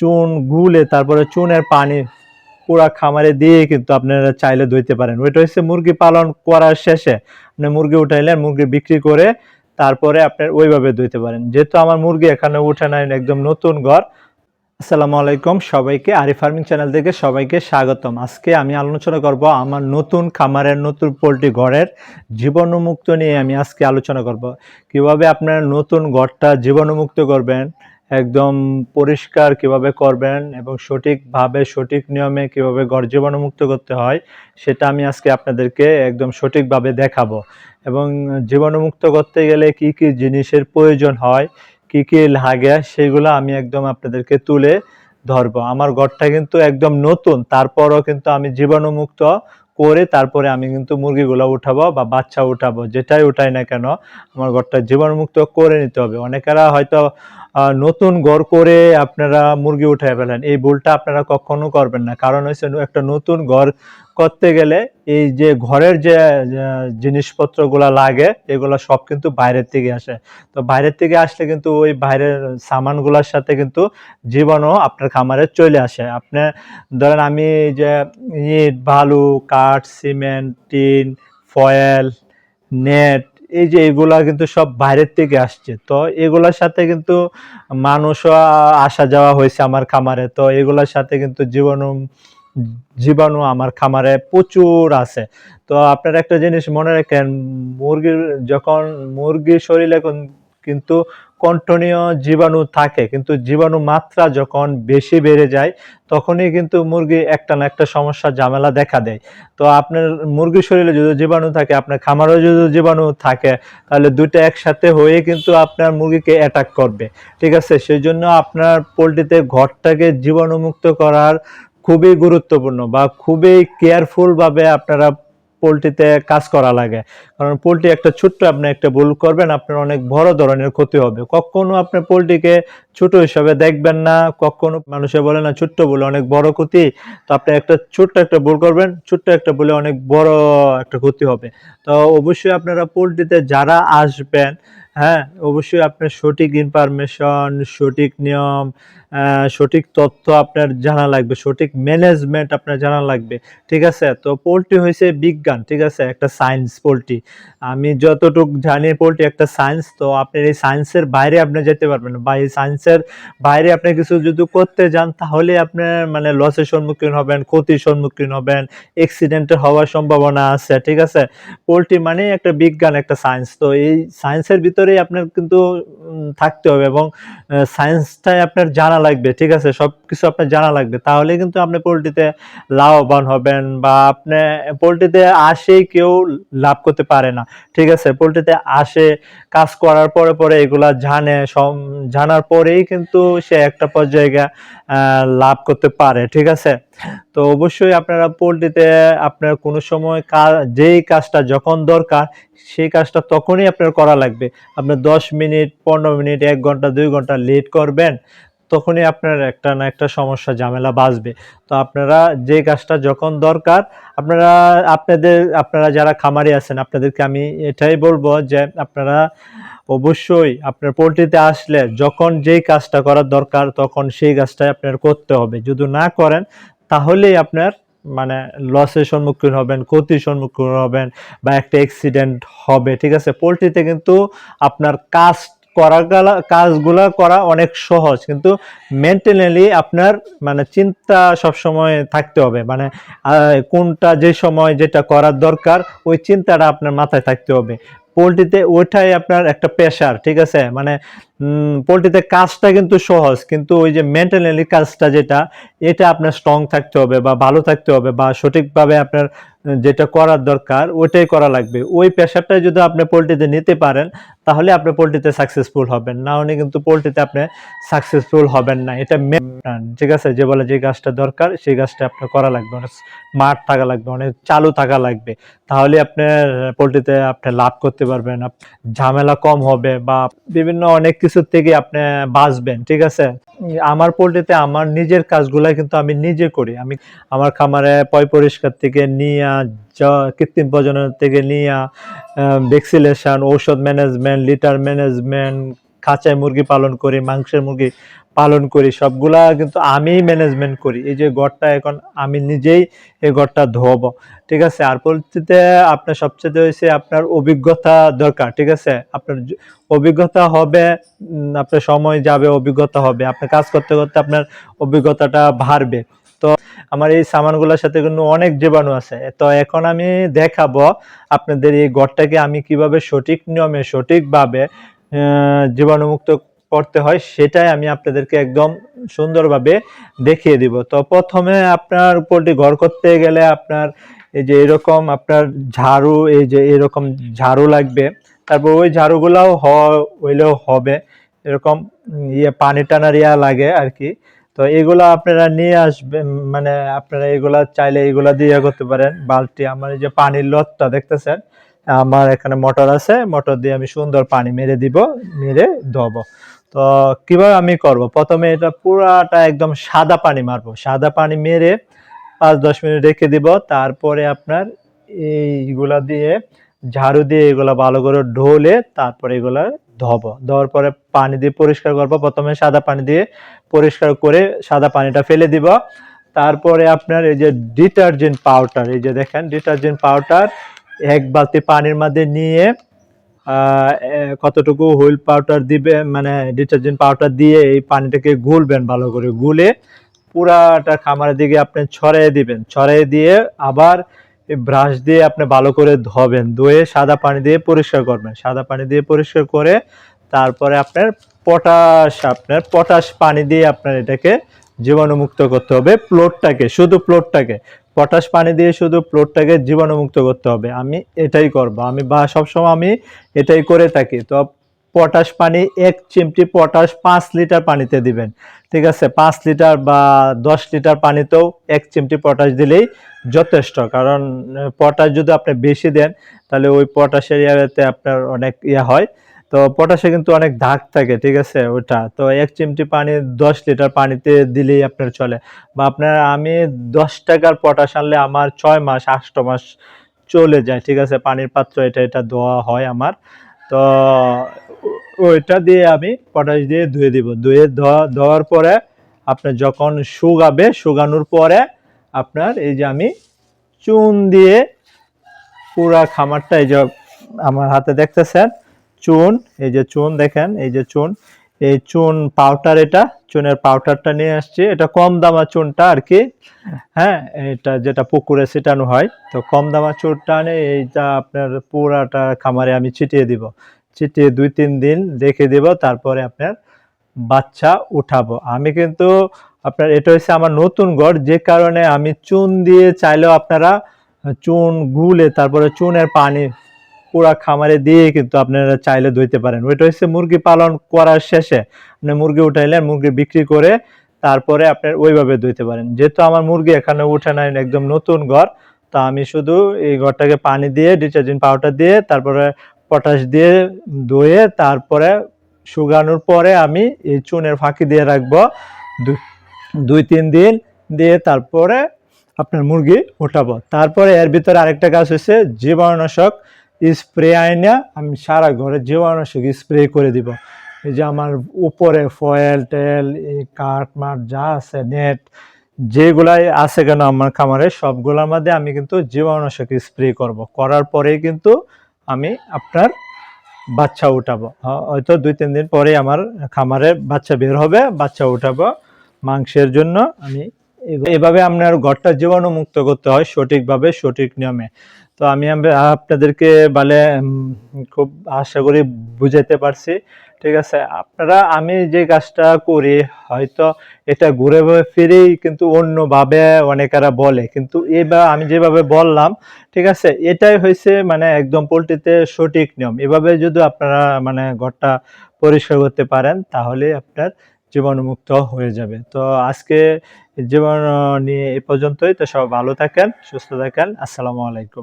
চুন গুলে তারপরে চুনের পানি পুরা খামারে দিয়ে কিন্তু আপনারা চাইলে ধুইতে পারেন। ওইটা হচ্ছে মুরগি পালন করার শেষে। আপনি মুরগি উঠাইলেন, মুরগি বিক্রি করে তারপরে আপনার ওইভাবে ধুইতে পারেন। যেহেতু আমার মুরগি এখানে উঠে নাই, একদম নতুন ঘর। আসসালামু আলাইকুম সবাইকে, আরি ফার্মিং চ্যানেল থেকে সবাইকে স্বাগতম। আজকে আমি আলোচনা করব আমার নতুন খামারের, নতুন পোলট্রি ঘরের জীবাণুমুক্ত নিয়ে আমি আজকে আলোচনা করব। কীভাবে আপনার নতুন ঘরটা জীবাণুমুক্ত করবেন একদম পরিষ্কার কীভাবে করবেন এবং সঠিকভাবে, সঠিক নিয়মে কীভাবে ঘর জীবাণুমুক্ত করতে হয়, সেটা আমি আজকে আপনাদেরকে একদম সঠিকভাবে দেখাবো। এবং জীবাণুমুক্ত করতে গেলে কি কি জিনিসের প্রয়োজন হয়, কি কি লাগে, সেগুলো আমি একদম আপনাদেরকে তুলে ধরবো। আমার ঘরটা কিন্তু একদম নতুন, তারপরও কিন্তু আমি জীবাণুমুক্ত করে তারপরে আমি কিন্তু মুরগিগুলো উঠাবো বা বাচ্চা উঠাবো, যেটাই উঠাই না কেন আমার ঘরটা জীবাণুমুক্ত করে নিতে হবে। অনেকেরা হয়তো নতুন ঘর করে আপনারা মুরগি উঠাই ফেলেন। এই ভুলটা আপনারা কখনো করবেন না। কারণ হচ্ছে একটা নতুন ঘর করতে গেলে এই যে ঘরের যে জিনিসপত্রগুলা লাগে, এগুলো সব কিন্তু বাইরের থেকে আসে। তো বাইরের থেকে আসলে কিন্তু ওই বাইরের সামানগুলোর সাথে কিন্তু জীবাণু আপনার খামারে চলে আসে। আপনি ধরেন আমি যে ইট, বালু, কাঠ, সিমেন্ট, টিন, ফয়েল, নেট, এই যে এগুলা কিন্তু সব বাইরের থেকে আসছে। তো এগুলার সাথে কিন্তু মানুষও আসা যাওয়া হয়েছে আমার খামারে। তো এগুলার সাথে কিন্তু জীবাণু জীবাণু আমার খামারে প্রচুর আছে। তো আপনারা একটা জিনিস মনে রাখেন, মুরগির যখন, মুরগির শরীরে কিন্তু কন্টনীয় জীবাণু থাকে, কিন্তু জীবাণু মাত্রা যখন বেশি বেড়ে যায়, তখনই কিন্তু মুরগি একটা না একটা সমস্যা, ঝামেলা দেখা দেয়। তো আপনার মুরগির শরীরে যদি জীবাণু থাকে, আপনার খামারেও যদি জীবাণু থাকে, তাহলে দুইটা একসাথে হয়ে কিন্তু আপনার মুরগিকে অ্যাটাক করবে। ঠিক আছে? সেই জন্য আপনার পোলট্রিতে ঘরটাকে জীবাণুমুক্ত করার খুবই গুরুত্বপূর্ণ বা খুবই কেয়ারফুল ভাবে আপনারা পোলট্রিতে কাজ করা লাগে। কারণ পোলট্রি একটা ছোট্ট আপনি একটা ভুল করবেন, আপনার অনেক বড় ধরনের ক্ষতি হবে। কখনো আপনি পোলট্রিকে ছোট হিসাবে দেখবেন না, কখনো মানুষে বলে না, ছোট্ট বলে অনেক বড় ক্ষতি। তো আপনি একটা ছোট্ট একটা ভুল করবেন, ছোট্ট একটা বলে অনেক বড় একটা ক্ষতি হবে। তো অবশ্যই আপনারা পোলট্রিতে যারা আসবেন হ্যাঁ অবশ্যই আপনার সঠিক ইনফরমেশন সঠিক নিয়ম সঠিক তথ্য আপনার জানা লাগবে, সঠিক ম্যানেজমেন্ট আপনার জানা লাগবে, ঠিক আছে? তো পোলট্রি হয়েছে বিজ্ঞান, ঠিক আছে? একটা সায়েন্স পোলট্রি। আমি যতটুকু জানি পোলট্রি একটা সায়েন্স তো আপনার এই সায়েন্সের বাইরে আপনি যেতে পারবেন বা এই সায়েন্সের বাইরে আপনি কিছু যদি করতে যান, তাহলে আপনার মানে লসের সম্মুখীন হবেন, ক্ষতির সম্মুখীন হবেন অ্যাক্সিডেন্টের হওয়ার সম্ভাবনা আছে, ঠিক আছে? পোলট্রি মানে একটা বিজ্ঞান, একটা সায়েন্স তো এই সায়েন্সের ভিতরেই আপনার কিন্তু থাকতে হবে এবং সায়েন্সটাই আপনার জানা লাগবে, ঠিক আছে? সব কিছু আপনার জানা লাগবে। তাহলে কিন্তু আপনি পোলট্রিতে লাভবান হবেন বা আপনি, পোলট্রিতে আসেই কেউ লাভ করতে পারে না, ঠিক আছে? পোলট্রিতে আসে, কাজ করার পরে পরে এগুলা জানে জানার পরেই কিন্তু সে একটা পর্যায়ে লাভ করতে পারে, ঠিক আছে? তো অবশ্যই আপনারা পোলট্রিতে আপনার কোনো সময় কাজ যেই কাজটা যখন দরকার, সেই কাজটা তখনই আপনার করা লাগবে। আপনার দশ মিনিট, পনেরো মিনিট, এক ঘণ্টা, দুই ঘণ্টা লেট করবেন তখনই আপনার একটা না একটা সমস্যা, ঝামেলা বাঁচবে। তো আপনারা যে কাজটা যখন দরকার, আপনারা, আপনাদের, আপনারা যারা খামারি আছেন, আপনাদেরকে আমি এটাই বলব যে আপনারা অবশ্যই আপনার পোলট্রিতে আসলে যখন যেই কাজটা করার দরকার, তখন সেই কাজটাই আপনার করতে হবে। যদি না করেন, তাহলেই আপনার মানে লসের সম্মুখীন হবেন, ক্ষতির সম্মুখীন হবেন বা একটা অ্যাক্সিডেন্ট হবে, ঠিক আছে? পোলট্রিতে কিন্তু আপনার কাজ করা গেলা কাজগুলা করা অনেক সহজ, কিন্তু মেন্টালি আপনার মানে চিন্তা সবসময় থাকতে হবে। মানে কোনটা যে সময় যেটা করার দরকার, ওই চিন্তাটা আপনার মাথায় থাকতে হবে। পোলট্রিতে ওইটাই আপনার একটা প্রেশার ঠিক আছে? মানে পোলট্রিতে কাজটা কিন্তু সহজ, কিন্তু ওই যে মেন্টালি কাজটা যেটা, এটা আপনার স্ট্রং থাকতে হবে বা ভালো থাকতে হবে বা সঠিকভাবে আপনার যেটা করার দরকার, ওইটাই করা লাগবে। ওই প্রেশারটা যদি আপনি পোলট্রিতে নিতে পারেন, তাহলে আপনি পোলট্রিতে সাকসেসফুল হবেন। না হলে কিন্তু পোলট্রিতে আপনি সাকসেসফুল হবেন না। এটা ঠিক আছে? যে বলে যে কাজটা দরকার, সেই কাজটা আপনার করা লাগবে। অনেক স্মার্ট থাকা লাগবে, অনেক চালু থাকা লাগবে। তাহলে আপনার পোলট্রিতে আপনি লাভ করতে পারবেন। ঝামেলা কম হবে বা বিভিন্ন অনেক কিছুর থেকে আপনি বাঁচবেন, ঠিক আছে? আমার পোলট্রিতে, আমার নিজের কাজগুলাই কিন্তু আমি নিজে করি। আমি আমার খামারে পয় পরিষ্কার থেকে নিয়ে কৃত্রিম প্রজনন থেকে নিয়ে ভ্যাকসিনেশন ঔষধ ম্যানেজমেন্ট লিটার ম্যানেজমেন্ট খাঁচায় মুরগি পালন করি, মাংসের মুরগি পালন করি, সবগুলা কিন্তু আমি ম্যানেজমেন্ট করি। এই যে ঘরটা এখন আমি নিজেই এই ঘরটা ধোবো, ঠিক আছে? আর পরিস্থিতিতে আপনার সবচেয়ে হয়েছে আপনার অভিজ্ঞতা দরকার, ঠিক আছে? আপনার অভিজ্ঞতা হবে আপনার সময় যাবে, অভিজ্ঞতা হবে। আপনার কাজ করতে করতে আপনার অভিজ্ঞতাটা বাড়বে। তো আমার এই সামানগুলোর সাথে কিন্তু অনেক জীবাণু আছে। তো এখন আমি দেখাবো আপনাদের এই ঘরটাকে আমি কীভাবে সঠিক নিয়মে, সঠিকভাবে জীবাণুমুক্ত করতে হয় সেটাই আমি আপনাদেরকে একদম সুন্দরভাবে দেখিয়ে দিব। তো প্রথমে আপনার পোল্ট্রি ঘর করতে গেলে আপনার এই যে এরকম আপনার ঝাড়ু, এই যে এরকম ঝাড়ু লাগবে। তারপর ওই ঝাড়ুগুলাও হইলেও হবে। এরকম ইয়ে পানি টানার ইয়া লাগে আর কি। তো এগুলো আপনারা নিয়ে আসবেন মানে আপনারা এগুলা চাইলে এগুলা দিয়ে করতে পারেন। বালতি, আমার যে পানির লতটা দেখতেছেন, আমার এখানে মোটর আছে, মোটর দিয়ে আমি সুন্দর পানি মেরে দিব, মেরে ধোবো। তো কীভাবে আমি করব? প্রথমে এটা পুরাটা একদম সাদা পানি মারবো। সাদা পানি মেরে পাঁচ, দশ মিনিট রেখে দিব। তারপরে আপনার এইগুলা দিয়ে, ঝাড়ু দিয়ে এগুলা ভালো করে ঢোলে, তারপরে এগুলা ধোবো ধোয়ার পরে পানি দিয়ে পরিষ্কার করব। প্রথমে সাদা পানি দিয়ে পরিষ্কার করে সাদা পানিটা ফেলে দিব। তারপরে আপনার এই যে ডিটারজেন্ট পাউডার, এই যে দেখেন ডিটারজেন্ট পাউডার, এক বালতি পানির মধ্যে নিয়ে কতটুকু হুইল পাউডার দিবে মানে ডিটারজেন্ট পাউডার দিয়ে এই পানিটাকে গুলবেন ভালো করে। গুলে পুরাটা খামারের দিকে আপনি ছড়িয়ে দিবেন। ছড়িয়ে দিয়ে আবার ব্রাশ দিয়ে আপনি ভালো করে ধোবেন, ধুয়ে সাদা পানি দিয়ে পরিষ্কার করবেন। সাদা পানি দিয়ে পরিষ্কার করে তারপরে আপনার পটাশ আপনার পটাশ পানি দিয়ে আপনার এটাকে জীবাণুমুক্ত করতে হবে প্লটটাকে, শুধু প্লটটাকে। পটাশ পানি দিয়ে শুধু প্লটটাকে জীবাণুমুক্ত করতে হবে। আমি এটাই করব। আমি বা, সবসময় আমি এটাই করে থাকি। তো পটাশ পানি, এক চিমটি পটাশ পাঁচ লিটার পানিতে দিবেন। ঠিক আছে, পাঁচ লিটার বা দশ লিটার পানিতেও এক চিমটি পটাশ দিলেই যথেষ্ট। কারণ পটাশ যদি আপনি বেশি দেন, তাহলে ওই পটাশের ইয়াতে আপনার অনেক ইয়া হয়। তো পটাশে কিন্তু অনেক দাগ থাকে, ঠিক আছে, ওটা। তো এক চিমটি পানি দশ লিটার পানিতে দিলেই আপনার চলে। বা আপনার, আমি দশ টাকার পটাশ আনলে আমার ছয় মাস, আষ্ট মাস চলে যায়, ঠিক আছে, পানির পাত্র এটা এটা ধোয়া হয় আমার। তো ওইটা দিয়ে আমি পটাশ দিয়ে ধুয়ে দিব। ধুয়ে ধোয়া ধোয়ার পরে আপনার যখন শুকাবে, শুকানোর পরে আপনার এই যে আমি চুন দিয়ে পুরা খামারটা, এই যে আমার হাতে দেখতেছেন, চুন, এই যে চুন দেখেন, এই যে চুন এই চুন পাউডার এটা, চুনের পাউডারটা নিয়ে আসছি। এটা কম দামা চুনটা আর কি। হ্যাঁ এটা যেটা পুকুরে ছিটানো হয়, তো কম দামা চুনটা আনে, এইটা আপনার পুরাটা খামারে আমি ছিটিয়ে দিব। ছিটিয়ে দুই, তিন দিন রেখে দিব, তারপরে আপনার বাচ্চা উঠাবো। আমি কিন্তু আপনার, এটা হচ্ছে আমার নতুন ঘর, যে কারণে আমি চুন দিয়ে চাইলেও আপনারা চুন গুলে, তারপরে চুনের পানি পুরা খামারে দিয়ে কিন্তু আপনারা চাইলে ধুইতে পারেন। ওইটা হচ্ছে মুরগি পালন করার শেষে আপনি মুরগি উঠাইলেন, মুরগি বিক্রি করে তারপরে আপনার ওইভাবে ধুইতে পারেন। যেহেতু আমার মুরগি এখানে উঠে নাই, একদম নতুন ঘর, তো আমি শুধু এই ঘরটাকে পানি দিয়ে, ডিটারজেন্ট পাউডার দিয়ে, তারপরে পটাশ দিয়ে ধুয়ে, তারপরে শুকানোর পরে আমি এই চুনের ফাঁকি দিয়ে রাখব দুই তিন দিন দিয়ে তারপরে আপনার মুরগি উঠাবো। তারপরে এর ভিতরে আরেকটা কাজ হচ্ছে জীবাণুনাশক। স্প্রে আইনা আমি সারা ঘরে জীবাণুনাশক স্প্রে করে দিব। এই যে আমার উপরে ফয়েল টেল এই কাঠ, মাঠ যা আছে নেট যেগুলাই আছে কেন আমার খামারে, সবগুলোর মধ্যে আমি কিন্তু জীবাণুনাশক স্প্রে করব। করার পরেই কিন্তু আমি আপনার বাচ্চা উঠাবো। হয়তো দুই, তিন দিন পরে আমার খামারে বাচ্চা বের হবে, বাচ্চা উঠাবো। মাংসের জন্য আমি এভাবে আপনার ঘরটা জীবাণু মুক্ত করতে হয় সঠিকভাবে, সঠিক নিয়মে। তো আমি আপনাদেরকে বলে খুব আশা করি বুঝাতে পারছি। ঠিক আছে, আপনারা, আমি যে কাজটা করি, হয়তো এটা ঘুরে ফিরেই কিন্তু অন্যভাবে অনেকেরা বলে। কিন্তু এবার আমি যেভাবে বললাম, ঠিক আছে, এটাই হয়েছে মানে একদম পোলট্রিতে সঠিক নিয়ম। এভাবে যদি আপনারা মানে ঘরটা পরিষ্কার করতে পারেন, তাহলে আপনার জীবাণুমুক্ত হয়ে যাবে। তো আজকে জীবাণু নিয়ে এ পর্যন্তই। তো সব ভালো থাকেন, সুস্থ থাকেন। আসসালামু আলাইকুম।